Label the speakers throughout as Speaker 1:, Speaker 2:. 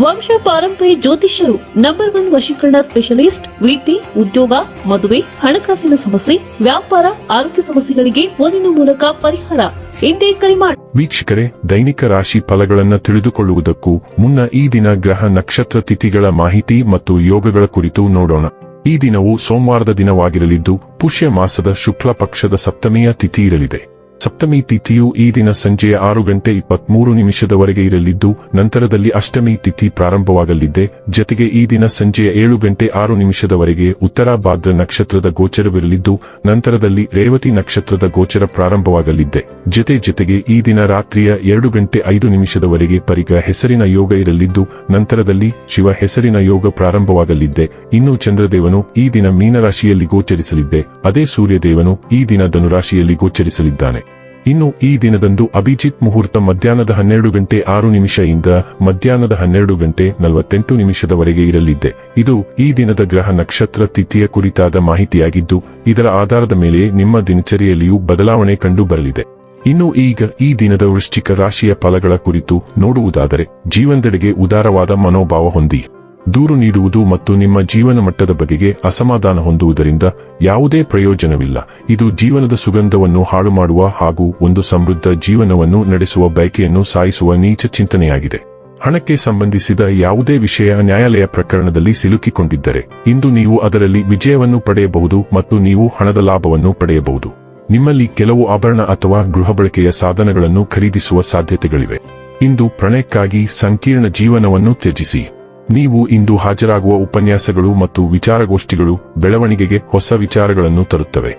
Speaker 1: ವಂಶ ಪಾರಂಪರ್ಯ ಜ್ಯೋತಿಷ್ಯರು ನಂಬರ್ ಒನ್ ವಶೀಕರಣ ಸ್ಪೆಷಲಿಸ್ಟ್ ವೃತ್ತಿ ಉದ್ಯೋಗ, ಮದುವೆ, ಹಣಕಾಸಿನ ಸಮಸ್ಯೆ, ವ್ಯಾಪಾರ, ಆರೋಗ್ಯ ಸಮಸ್ಯೆಗಳಿಗೆ ಫೋನಿನ ಮೂಲಕ ಪರಿಹಾರ. ಇಂದೇ ಕರೆ ಮಾಡಿ
Speaker 2: ವೀಕ್ಷಕರೇ, ದೈನಿಕ ರಾಶಿ ಫಲಗಳನ್ನು ತಿಳಿದುಕೊಳ್ಳುವುದಕ್ಕೂ ಮುನ್ನ ಈ ದಿನ ಗ್ರಹ ನಕ್ಷತ್ರ ತಿಥಿಗಳ ಮಾಹಿತಿ ಮತ್ತು ಯೋಗಗಳ ಕುರಿತು ನೋಡೋಣ. ಈ ದಿನವು ಸೋಮವಾರದ ದಿನವಾಗಿರಲಿದ್ದು, ಪುಷ್ಯ ಮಾಸದ ಶುಕ್ಲ ಪಕ್ಷದ ಸಪ್ತಮಿಯ ತಿಥಿ ಇರಲಿದೆ. ಸಪ್ತಮಿ ತಿಥಿಯು ಈ ದಿನ ಸಂಜೆಯ ಆರು ಗಂಟೆ ಇಪ್ಪತ್ಮೂರು ನಿಮಿಷದವರೆಗೆ ಇರಲಿದ್ದು, ನಂತರದಲ್ಲಿ ಅಷ್ಟಮಿ ತಿಥಿ ಪ್ರಾರಂಭವಾಗಲಿದೆ. ಜತೆಗೆ ಈ ದಿನ ಸಂಜೆಯ ಏಳು ಗಂಟೆ ಆರು ನಿಮಿಷದವರೆಗೆ ಉತ್ತರ ಭಾದ್ರ ನಕ್ಷತ್ರದ ಗೋಚರವಿರಲಿದ್ದು, ನಂತರದಲ್ಲಿ ರೇವತಿ ನಕ್ಷತ್ರದ ಗೋಚರ ಪ್ರಾರಂಭವಾಗಲಿದೆ. ಜತೆ ಜತೆಗೆ ಈ ದಿನ ರಾತ್ರಿಯ ಎರಡು ಗಂಟೆ ಐದು ನಿಮಿಷದವರೆಗೆ ಪರಿಗ ಹೆಸರಿನ ಯೋಗ ಇರಲಿದ್ದು, ನಂತರದಲ್ಲಿ ಶಿವ ಹೆಸರಿನ ಯೋಗ ಪ್ರಾರಂಭವಾಗಲಿದೆ. ಇನ್ನು ಚಂದ್ರದೇವನು ಈ ದಿನ ಮೀನರಾಶಿಯಲ್ಲಿ ಗೋಚರಿಸಲಿದ್ದೆ ಅದೇ ಸೂರ್ಯದೇವನು ಈ ದಿನ ಧನುರಾಶಿಯಲ್ಲಿ ಗೋಚರಿಸಲಿದ್ದಾನೆ. ಇನ್ನು ಈ ದಿನದಂದು ಅಭಿಜಿತ್ ಮುಹೂರ್ತ ಮಧ್ಯಾಹ್ನದ ಹನ್ನೆರಡು ಗಂಟೆ ಆರು ನಿಮಿಷದಿಂದ ಮಧ್ಯಾಹ್ನದ ಹನ್ನೆರಡು ಗಂಟೆ ನಲವತ್ತೆಂಟು ನಿಮಿಷದವರೆಗೆ ಇರಲಿದೆ. ಇದು ಈ ದಿನದ ಗ್ರಹ ನಕ್ಷತ್ರ ತಿಥಿಯ ಕುರಿತಾದ ಮಾಹಿತಿಯಾಗಿದ್ದು, ಇದರ ಆಧಾರದ ಮೇಲೆ ನಿಮ್ಮ ದಿನಚರಿಯಲ್ಲಿಯೂ ಬದಲಾವಣೆ ಕಂಡು ಬರಲಿದೆ ಇನ್ನು ಈಗ ಈ ದಿನದ ವೃಶ್ಚಿಕ ರಾಶಿಯ ಫಲಗಳ ಕುರಿತು ನೋಡುವುದಾದರೆ, ಜೀವನದೆಡೆಗೆ ಉದಾರವಾದ ಮನೋಭಾವ ಹೊಂದಿ. ದೂರು ನೀಡುವುದು ಮತ್ತು ನಿಮ್ಮ ಜೀವನ ಮಟ್ಟದ ಬಗೆಗೆ ಅಸಮಾಧಾನ ಹೊಂದುವುದರಿಂದ ಯಾವುದೇ ಪ್ರಯೋಜನವಿಲ್ಲ. ಇದು ಜೀವನದ ಸುಗಂಧವನ್ನು ಹಾಳು ಮಾಡುವ ಹಾಗೂ ಒಂದು ಸಮೃದ್ಧ ಜೀವನವನ್ನು ನಡೆಸುವ ಬಯಕೆಯನ್ನು ಸಾಯಿಸುವ ನೀಚ ಚಿಂತನೆಯಾಗಿದೆ. ಹಣಕ್ಕೆ ಸಂಬಂಧಿಸಿದ ಯಾವುದೇ ವಿಷಯ ನ್ಯಾಯಾಲಯ ಪ್ರಕರಣದಲ್ಲಿ ಸಿಲುಕಿಕೊಂಡಿದ್ದರೆ, ಇಂದು ನೀವು ಅದರಲ್ಲಿ ವಿಜಯವನ್ನು ಪಡೆಯಬಹುದು ಮತ್ತು ನೀವು ಹಣದ ಲಾಭವನ್ನು ಪಡೆಯಬಹುದು. ನಿಮ್ಮಲ್ಲಿ ಕೆಲವು ಆಭರಣ ಅಥವಾ ಗೃಹ ಬಳಕೆಯ ಸಾಧನಗಳನ್ನು ಖರೀದಿಸುವ ಸಾಧ್ಯತೆಗಳಿವೆ. ಇಂದು ಪ್ರಣಯಕ್ಕಾಗಿ ಸಂಕೀರ್ಣ ಜೀವನವನ್ನು ತ್ಯಜಿಸಿ. ನೀವು ಇಂದು ಹಾಜರಾಗುವ ಉಪನ್ಯಾಸಗಳು ಮತ್ತು ವಿಚಾರಗೋಷ್ಠಿಗಳು ಬೆಳವಣಿಗೆಗೆ ಹೊಸ ವಿಚಾರಗಳನ್ನು ತರುತ್ತವೆ.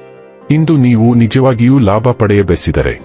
Speaker 2: ಇಂದು ನೀವು ನಿಜವಾಗಿಯೂ ಲಾಭ ಪಡೆಯಬಯಸಿದರೆ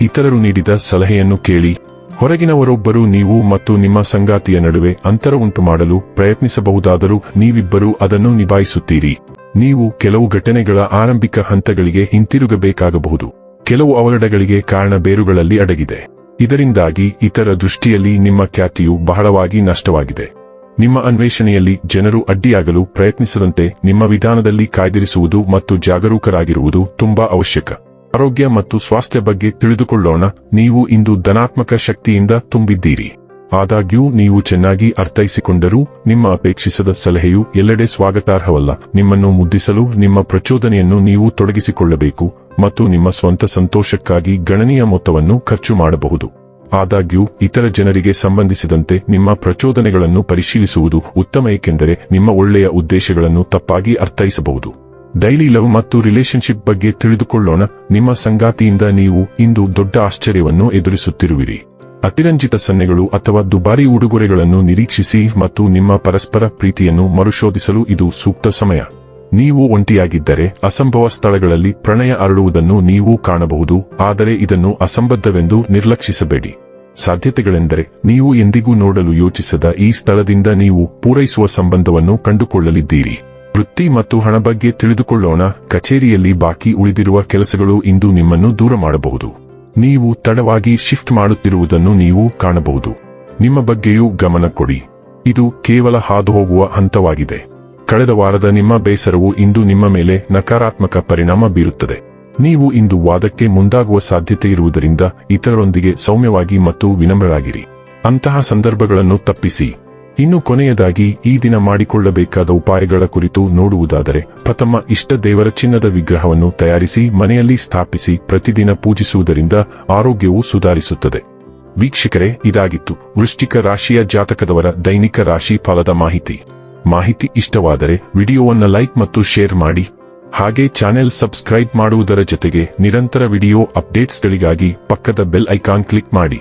Speaker 2: ಇತರರು ನೀಡಿದ ಸಲಹೆಯನ್ನು ಕೇಳಿ, ಹೊರಗಿನವರೊಬ್ಬರು ನೀವು ಮತ್ತು ನಿಮ್ಮ ಸಂಗಾತಿಯ ನಡುವೆ ಅಂತರ ಉಂಟು ಮಾಡಲು ಪ್ರಯತ್ನಿಸಬಹುದಾದರೂ ನೀವಿಬ್ಬರೂ ಅದನ್ನು ನಿಭಾಯಿಸುತ್ತೀರಿ. ನೀವು ಕೆಲವು ಘಟನೆಗಳ ಆರಂಭಿಕ ಹಂತಗಳಿಗೆ ಹಿಂತಿರುಗಬೇಕಾಗಬಹುದು. ಕೆಲವು ಅವಘಡಗಳಿಗೆ ಕಾರಣ ಬೇರುಗಳಲ್ಲಿ ಅಡಗಿದೆ. ಇದರಿಂದಾಗಿ ಇತರ ದೃಷ್ಟಿಯಲ್ಲಿ ನಿಮ್ಮ ಖ್ಯಾತಿಯು ಬಹಳವಾಗಿ ನಷ್ಟವಾಗಿದೆ. ನಿಮ್ಮ ಅನ್ವೇಷಣೆಯಲ್ಲಿ ಜನರು ಅಡ್ಡಿಯಾಗಲು ಪ್ರಯತ್ನಿಸದಂತೆ ನಿಮ್ಮ ವಿಧಾನದಲ್ಲಿ ಕಾಯ್ದಿರಿಸುವುದು ಮತ್ತು ಜಾಗರೂಕರಾಗಿರುವುದು ತುಂಬಾ ಅವಶ್ಯಕ. ಆರೋಗ್ಯ ಮತ್ತು ಸ್ವಾಸ್ಥ್ಯ ಬಗ್ಗೆ ತಿಳಿದುಕೊಳ್ಳೋಣ. ನೀವು ಇಂದು ಧನಾತ್ಮಕ ಶಕ್ತಿಯಿಂದ ತುಂಬಿದ್ದೀರಿ. ಆದಾಗ್ಯೂ ನೀವು ಚೆನ್ನಾಗಿ ಅರ್ಥೈಸಿಕೊಂಡರೂ ನಿಮ್ಮ ಅಪೇಕ್ಷಿಸದ ಸಲಹೆಯು ಎಲ್ಲೆಡೆ ಸ್ವಾಗತಾರ್ಹವಲ್ಲ. ನಿಮ್ಮನ್ನು ಮುದ್ದಿಸಲು ನಿಮ್ಮ ಪ್ರಚೋದನೆಯನ್ನು ನೀವು ತೊಡಗಿಸಿಕೊಳ್ಳಬೇಕು ಮತ್ತು ನಿಮ್ಮ ಸ್ವಂತ ಸಂತೋಷಕ್ಕಾಗಿ ಗಣನೀಯ ಮೊತ್ತವನ್ನು ಖರ್ಚು ಮಾಡಬಹುದು. ಆದಾಗ್ಯೂ ಇತರ ಜನರಿಗೆ ಸಂಬಂಧಿಸಿದಂತೆ ನಿಮ್ಮ ಪ್ರಚೋದನೆಗಳನ್ನು ಪರಿಶೀಲಿಸುವುದು ಉತ್ತಮ ಏಕೆಂದರೆ ನಿಮ್ಮ ಒಳ್ಳೆಯ ಉದ್ದೇಶಗಳನ್ನು ತಪ್ಪಾಗಿ ಅರ್ಥೈಸಬಹುದು. ಡೈಲಿ ಲವ್ ಮತ್ತು ರಿಲೇಶನ್ಶಿಪ್ ಬಗ್ಗೆ ತಿಳಿದುಕೊಳ್ಳೋಣ. ನಿಮ್ಮ ಸಂಗಾತಿಯಿಂದ ನೀವು ಇಂದು ದೊಡ್ಡ ಆಶ್ಚರ್ಯವನ್ನು ಎದುರಿಸುತ್ತಿರುವಿರಿ. ಅತಿರಂಜಿತ ಸನ್ನೆಗಳು ಅಥವಾ ದುಬಾರಿ ಉಡುಗೊರೆಗಳನ್ನು ನಿರೀಕ್ಷಿಸಿ ಮತ್ತು ನಿಮ್ಮ ಪರಸ್ಪರ ಪ್ರೀತಿಯನ್ನು ಮರುಶೋಧಿಸಲು ಇದು ಸೂಕ್ತ ಸಮಯ. ನೀವು ಒಂಟಿಯಾಗಿದ್ದರೆ ಅಸಂಭವ ಸ್ಥಳಗಳಲ್ಲಿ ಪ್ರಣಯ ಅರಳುವುದನ್ನು ನೀವು ಕಾಣಬಹುದು, ಆದರೆ ಇದನ್ನು ಅಸಂಬದ್ಧವೆಂದು ನಿರ್ಲಕ್ಷಿಸಬೇಡಿ. ಸಾಧ್ಯತೆಗಳೆಂದರೆ, ನೀವು ಎಂದಿಗೂ ನೋಡಲು ಯೋಚಿಸದ ಈ ಸ್ಥಳದಿಂದ ನೀವು ಪೂರೈಸುವ ಸಂಬಂಧವನ್ನು ಕಂಡುಕೊಳ್ಳಲಿದ್ದೀರಿ. ವೃತ್ತಿ ಮತ್ತು ಹಣ ಬಗ್ಗೆ ತಿಳಿದುಕೊಳ್ಳೋಣ, ಕಚೇರಿಯಲ್ಲಿ ಬಾಕಿ ಉಳಿದಿರುವ ಕೆಲಸಗಳು ಇಂದು ನಿಮ್ಮನ್ನು ದೂರ ಮಾಡಬಹುದು. ನೀವು ತಡವಾಗಿ ಶಿಫ್ಟ್ ಮಾಡುತ್ತಿರುವುದನ್ನು ನೀವು ಕಾಣಬಹುದು. ನಿಮ್ಮ ಬಗ್ಗೆಯೂ ಗಮನ ಕೊಡಿ. ಇದು ಕೇವಲ ಹಾದುಹೋಗುವ ಹಂತವಾಗಿದೆ. ಕಳೆದ ವಾರದ ನಿಮ್ಮ ಬೇಸರವು ಇಂದು ನಿಮ್ಮ ಮೇಲೆ ನಕಾರಾತ್ಮಕ ಪರಿಣಾಮ ಬೀರುತ್ತದೆ. ನೀವು ಇಂದು ವಾದಕ್ಕೆ ಮುಂದಾಗುವ ಸಾಧ್ಯತೆ ಇರುವುದರಿಂದ ಇತರರೊಂದಿಗೆ ಸೌಮ್ಯವಾಗಿ ಮತ್ತು ವಿನಮ್ರರಾಗಿರಿ. ಅಂತಹ ಸಂದರ್ಭಗಳನ್ನು ತಪ್ಪಿಸಿ. ಇನ್ನು ಕೊನೆಯದಾಗಿ ಈ ದಿನ ಮಾಡಿಕೊಳ್ಳಬೇಕಾದ ಉಪಾಯಗಳ ಕುರಿತು ನೋಡುವುದಾದರೆ, ಪ್ರಥಮ ಇಷ್ಟ ದೇವರ ಚಿನ್ನದ ವಿಗ್ರಹವನ್ನು ತಯಾರಿಸಿ ಮನೆಯಲ್ಲಿ ಸ್ಥಾಪಿಸಿ ಪ್ರತಿದಿನ ಪೂಜಿಸುವುದರಿಂದ ಆರೋಗ್ಯವು ಸುಧಾರಿಸುತ್ತದೆ. ವೀಕ್ಷಕರೇ, ಇದಾಗಿತ್ತು ವೃಶ್ಚಿಕ ರಾಶಿಯ ಜಾತಕದವರ ದೈನಿಕ ರಾಶಿ ಫಲದ ಮಾಹಿತಿ. ಮಾಹಿತಿ ಇಷ್ಟವಾದರೆ ವಿಡಿಯೋವನ್ನು ಲೈಕ್ ಮತ್ತು ಶೇರ್ ಮಾಡಿ. ಹಾಗೆ ಚಾನೆಲ್ ಸಬ್ಸ್ಕ್ರೈಬ್ ಮಾಡುವುದರ ಜೊತೆಗೆ ನಿರಂತರ ವಿಡಿಯೋ ಅಪ್ಡೇಟ್ಸ್ಗಳಿಗಾಗಿ ಪಕ್ಕದ ಬೆಲ್ ಐಕಾನ್ ಕ್ಲಿಕ್ ಮಾಡಿ.